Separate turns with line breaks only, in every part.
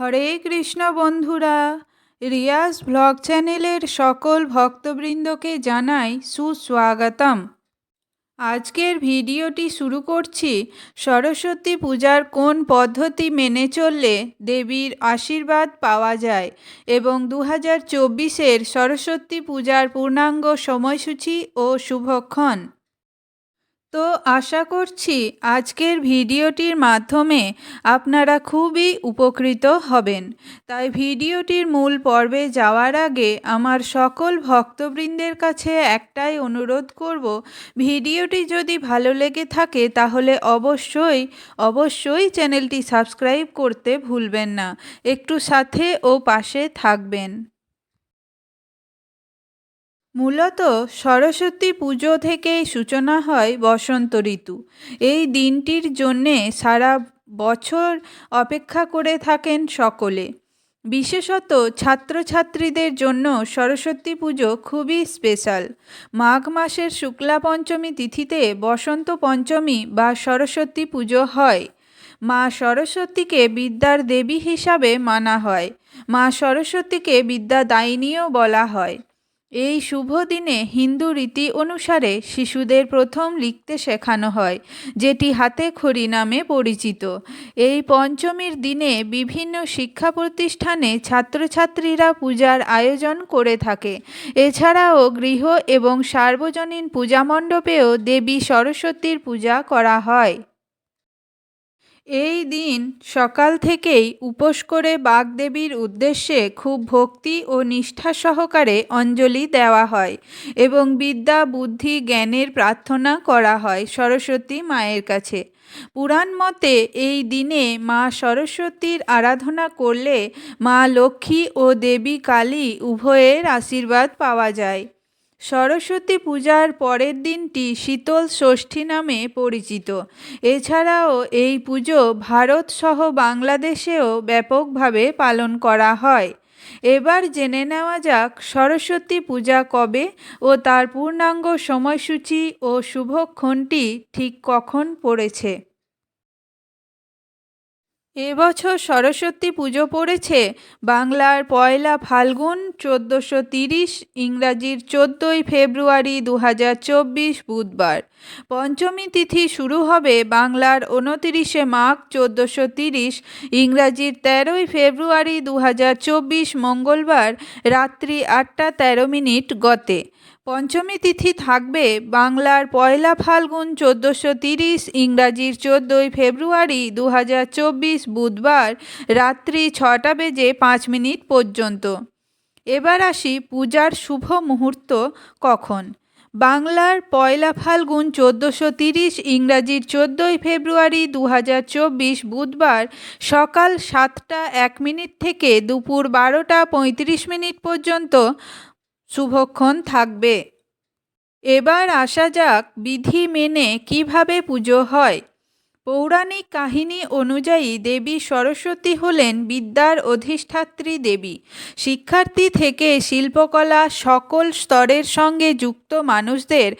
হরে কৃষ্ণ বন্ধুরা, রিয়াজ ব্লগ চ্যানেলের সকল ভক্তবৃন্দকে জানাই সুস্বাগতম। আজকের ভিডিওটি শুরু করছি সরস্বতী পূজার কোন পদ্ধতি মেনে চললে দেবীর আশীর্বাদ পাওয়া যায় এবং দু হাজার চব্বিশের সরস্বতী পূজার পূর্ণাঙ্গ সময়সূচি ও শুভক্ষণ। তো আশা করছি আজকের ভিডিওটির মাধ্যমে আপনারা খুবই উপকৃত হবেন। তাই ভিডিওটির মূল পর্বে যাওয়ার আগে আমার সকল ভক্তবৃন্দের কাছে একটাই অনুরোধ করব, ভিডিওটি যদি ভালো লেগে থাকে তাহলে অবশ্যই অবশ্যই চ্যানেলটি সাবস্ক্রাইব করতে ভুলবেন না। একটু সাথে ও পাশে থাকবেন। মূলত সরস্বতী পুজো থেকেই সূচনা হয় বসন্ত ঋতু। এই দিনটির জন্যে সারা বছর অপেক্ষা করে থাকেন সকলে। বিশেষত ছাত্রছাত্রীদের জন্য সরস্বতী পুজো খুবই স্পেশাল। মাঘ মাসের শুক্লা পঞ্চমী তিথিতে বসন্ত পঞ্চমী বা সরস্বতী পুজো হয়। মা সরস্বতীকে বিদ্যার দেবী হিসাবে মানা হয়। মা সরস্বতীকে বিদ্যাদায়িনীও বলা হয়। এই শুভ দিনে হিন্দু রীতি অনুসারে শিশুদের প্রথম লিখতে শেখানো হয়, যেটি হাতে খড়ি নামে পরিচিত। এই পঞ্চমীর দিনে বিভিন্ন শিক্ষা প্রতিষ্ঠানে ছাত্রছাত্রীরা পূজার আয়োজন করে থাকে। এছাড়াও গৃহ এবং সার্বজনীন পূজা মণ্ডপেও দেবী সরস্বতীর পূজা করা হয়। এই দিন সকাল থেকেই উপোস করে বাগদেবীর উদ্দেশ্যে খুব ভক্তি ও নিষ্ঠা সহকারে অঞ্জলি দেওয়া হয় এবং বিদ্যা, বুদ্ধি, জ্ঞানের প্রার্থনা করা হয় সরস্বতী মায়ের কাছে। পুরাণ মতে এই দিনে মা সরস্বতীর আরাধনা করলে মা লক্ষ্মী ও দেবী কালী উভয়ের আশীর্বাদ পাওয়া যায়। সরস্বতী পূজার পরের দিনটি শীতল ষষ্ঠী নামে পরিচিত। এছাড়াও এই পুজো ভারত সহ বাংলাদেশেও ব্যাপকভাবে পালন করা হয়। এবার জেনে নেওয়া যাক সরস্বতী পূজা কবে ও তার পূর্ণাঙ্গ সময়সূচি ও শুভক্ষণটি ঠিক কখন পড়েছে। এবছর সরস্বতী পুজো পড়েছে বাংলার পয়লা ফাল্গুন চোদ্দোশো তিরিশ, ইংরাজির চোদ্দোই ফেব্রুয়ারি দু হাজার চব্বিশ বুধবার। পঞ্চমী তিথি শুরু হবে বাংলার উনতিরিশে মাঘ চোদ্দোশো তিরিশ, ইংরাজির তেরোই ফেব্রুয়ারি দু হাজার চব্বিশ মঙ্গলবার রাত্রি আটটা তেরো মিনিট গতে। পঞ্চমী তিথি থাকবে বাংলার পয়লা ফাল্গুন চোদ্দোশো তিরিশ, ইংরাজির চোদ্দোই ফেব্রুয়ারি দু হাজার চব্বিশ বুধবার রাত্রি ছটা বেজে পাঁচ মিনিট পর্যন্ত। এবার আসি পূজার শুভ মুহূর্ত কখন? বাংলার পয়লা ফাল্গুন চোদ্দোশো তিরিশ, ইংরাজির চোদ্দোই ফেব্রুয়ারি দু হাজার চব্বিশ বুধবার সকাল সাতটা এক মিনিট থেকে দুপুর বারোটা পঁয়ত্রিশ মিনিট পর্যন্ত শুভক্ষণ থাকবে। এবার আসা যাক বিধি মেনে কীভাবে পুজো হয়। পৌরাণিক কাহিনী অনুযায়ী দেবী সরস্বতী হলেন বিদ্যার অধিষ্ঠাত্রী দেবী। শিক্ষার্থী থেকে শিল্পকলা সকল স্তরের সঙ্গে যুক্ত মানুষদের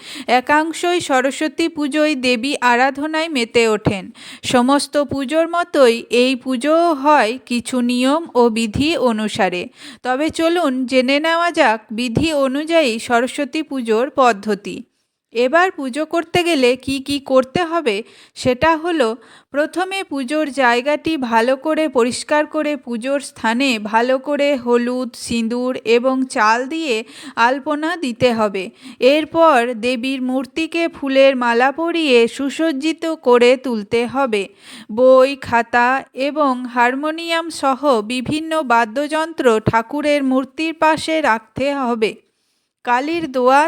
একাংশই সরস্বতী পুজোয় দেবী আরাধনায় মেতে ওঠেন। সমস্ত পুজোর মতোই এই পুজোও হয় কিছু নিয়ম ও বিধি অনুসারে। তবে চলুন জেনে নেওয়া যাক বিধি অনুযায়ী সরস্বতী পুজোর পদ্ধতি। এবার পুজো করতে গেলে কি কি করতে হবে সেটা হলো, প্রথমে পুজোর জায়গাটি ভালো করে পরিষ্কার করে পুজোর স্থানে ভালো করে হলুদ, সিঁদুর এবং চাল দিয়ে আলপনা দিতে হবে। এরপর দেবীর মূর্তিকে ফুলের মালা পরিয়ে সুসজ্জিত করে তুলতে হবে। বই, খাতা এবং হারমোনিয়াম সহ বিভিন্ন বাদ্যযন্ত্র ঠাকুরের মূর্তির পাশে রাখতে হবে। কালির দোয়া,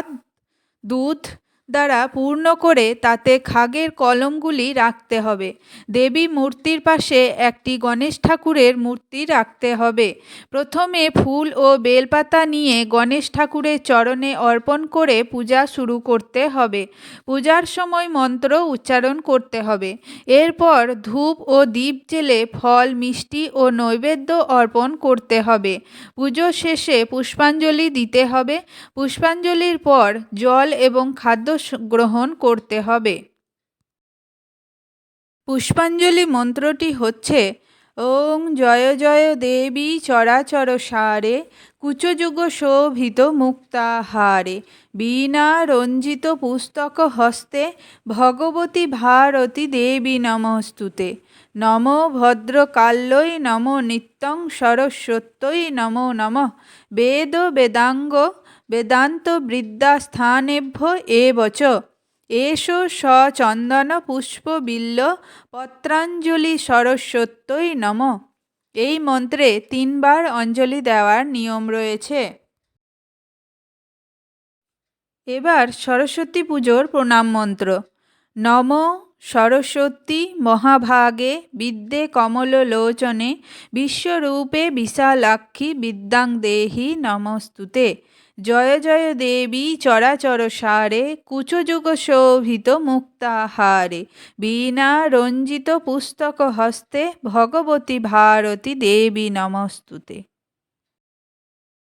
দুধ দ্বারা পূর্ণ করে তাতে খাগের কলমগুলি রাখতে হবে। দেবী মূর্তির পাশে একটি গণেশ ঠাকুরের মূর্তি রাখতে হবে। প্রথমে ফুল ও বেলপাতা নিয়ে গণেশ ঠাকুরের চরণে অর্পণ করে পূজা শুরু করতে হবে। পূজার সময় মন্ত্র উচ্চারণ করতে হবে। এরপর ধূপ ও দ্বীপ জেলে ফল, মিষ্টি ও নৈবেদ্য অর্পণ করতে হবে। পুজো শেষে পুষ্পাঞ্জলি দিতে হবে। পুষ্পাঞ্জলির পর জল এবং খাদ্য গ্রহণ করতে হবে। পুষ্পাঞ্জলি মন্ত্রটি হচ্ছে, ওং জয় জয় দেবী চরাচর সারে কুচযুগ শোভিত মুক্তাহারে বীণা রঞ্জিত পুস্তক হস্তে, ভগবতী ভারতী দেবী নমস্তুতে, নম ভদ্রকাল্যই নম নিত্যং সরস্বত্যই নমো নমঃ, বেদ বেদাঙ্গ বেদান্ত বিদ্যাস্থানেভ্য এবচ। এষো সচন্দন পুষ্পবিল্ল পত্রাঞ্জলি সরস্বত্যই নম। এই মন্ত্রে তিনবার অঞ্জলি দেওয়ার নিয়ম রয়েছে। এবার সরস্বতী পুজোর প্রণাম মন্ত্র। নম সরস্বতী মহাভাগে বিদ্যে কমললোচনে, বিশ্বরূপে বিশালাক্ষী বিদ্যাং দেহি নমস্তুতে। জয় জয় দেবী চরাচর সারে কুচযুগ শোভিত মুক্তাহারে। বীণা রঞ্জিত পুস্তক হস্তে, ভগবতী ভারতী দেবী নমস্তুতে।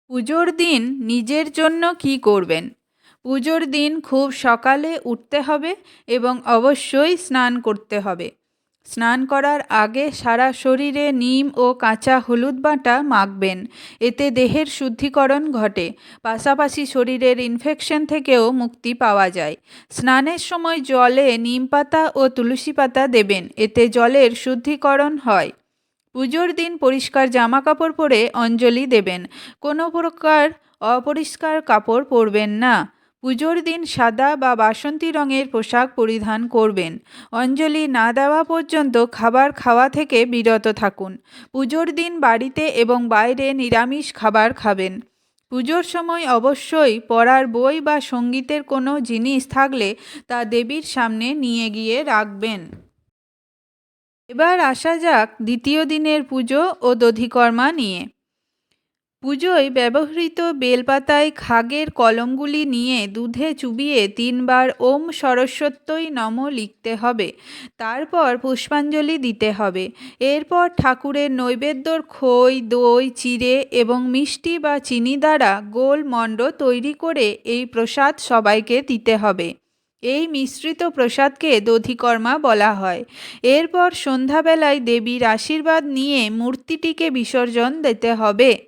পুজোর দিন নিজের জন্য কি করবেন? পুজোর দিন খুব সকালে উঠতে হবে এবং অবশ্যই স্নান করতে হবে। স্নান করার আগে সারা শরীরে নিম ও কাঁচা হলুদ বাটা মাখবেন। এতে দেহের শুদ্ধিকরণ ঘটে। পাশাপাশি শরীরের ইনফেকশন থেকেও মুক্তি পাওয়া যায়। স্নানের সময় জলে নিম পাতা ও তুলসী পাতা দেবেন। এতে জলের শুদ্ধিকরণ হয়। পুজোর দিন পরিষ্কার জামা কাপড় পরে অঞ্জলি দেবেন। কোনো প্রকার অপরিষ্কার কাপড় পরবেন না। পুজোর দিন সাদা বা বাসন্তী রঙের পোশাক পরিধান করবেন। অঞ্জলি না দেওয়া পর্যন্ত খাবার খাওয়া থেকে বিরত থাকুন। পুজোর দিন বাড়িতে এবং বাইরে নিরামিষ খাবার খাবেন। পুজোর সময় অবশ্যই পড়ার বই বা সঙ্গীতের কোনো জিনিস থাকলে তা দেবীর সামনে নিয়ে গিয়ে রাখবেন। এবার আসা যাক দ্বিতীয় দিনের পুজো ও দধিকর্মা নিয়ে। পুজোয় ব্যবহৃত বেলপাতায় খাগের কলমগুলি নিয়ে দুধে চুবিয়ে তিনবার ওম সরস্বত্যই নম লিখতে হবে। তারপর পুষ্পাঞ্জলি দিতে হবে। এরপর ঠাকুরের নৈবেদ্যর খই, দই, চিড়ে এবং মিষ্টি বা চিনি দ্বারা গোল মণ্ড তৈরি করে এই প্রসাদ সবাইকে দিতে হবে। এই মিশ্রিত প্রসাদকে দধিকর্মা বলা হয়। এরপর সন্ধ্যাবেলায় দেবীর আশীর্বাদ নিয়ে মূর্তিটিকে বিসর্জন দিতে হবে।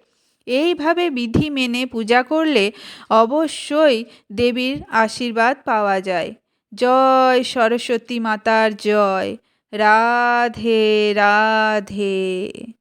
এইভাবে বিধি মেনে পূজা করলে অবশ্যই দেবীর আশীর্বাদ পাওয়া যায়। জয় সরস্বতী মাতার জয়। রাধে রাধে।